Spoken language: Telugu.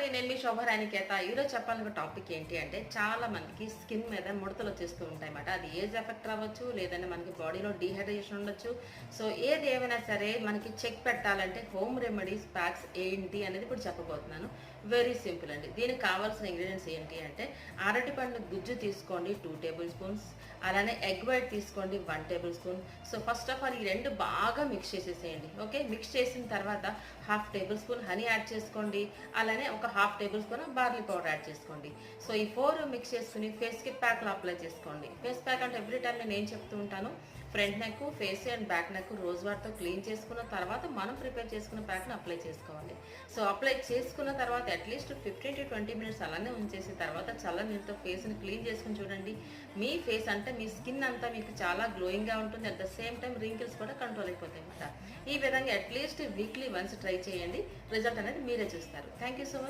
అండి నేను మీ శోభరానికేత ఈరోజు చెప్పాలనుకున్న టాపిక్ ఏంటి అంటే చాలా మందికి స్కిన్ మీద ముడతలు వచ్చేస్తూ ఉంటాయి అన్నమాట. అది ఏజ్ ఎఫెక్ట్ అవ్వచ్చు లేదంటే మనకి బాడీలో డీహైడ్రేషన్ ఉండొచ్చు. సో ఏది ఏమైనా సరే మనకి చెక్ పెట్టాలంటే హోమ్ రెమెడీస్ ప్యాక్స్ ఏంటి అనేది ఇప్పుడు చెప్పబోతున్నాను. వెరీ సింపుల్ అండి. దీనికి కావాల్సిన ఇంగ్రీడియంట్స్ ఏంటి అంటే అరటిపండు గుజ్జు తీసుకోండి టూ టేబుల్ స్పూన్స్ అలానే ఎగ్ వైట్ తీసుకోండి one tablespoon so first of all ఈ రెండు బాగా మిక్స్ చేసేసేయండి. ఓకే మిక్స్ చేసిన తర్వాత half table spoon honey add చేసుకోండి. అలానే ఒక half tablespoon barley powder add చేసుకోండి. సో ఈ ఫోర్ మిక్స్ చేసుకుని ఫేస్కి ప్యాక్లో అప్లై చేసుకోండి. ఫేస్ ప్యాక్ అంటే ఎవ్రీ టైం నేను ఏం చెప్తూ ఉంటాను front neck face and back neck rose వాటర్తో క్లీన్ చేసుకున్న తర్వాత మనం ప్రిపేర్ చేసుకున్న ప్యాక్ని అప్లై చేసుకోవాలి. సో అప్లై చేసుకున్న తర్వాత at least fifteen to twenty minutes అలానే ఉంచేసిన తర్వాత చల్ల నీళ్ళతో ఫేస్ని క్లీన్ చేసుకుని చూడండి. మీ ఫేస్ అంటే మీ స్కిన్ అంతా మీకు చాలా గ్లోయింగ్గా ఉంటుంది at the same time wrinkles కూడా కంట్రోల్ అయిపోతాయి అన్నమాట. ఈ విధంగా at least weekly once try చేయండి. రిజల్ట్ అనేది మీరే చూస్తారు. Thank you so much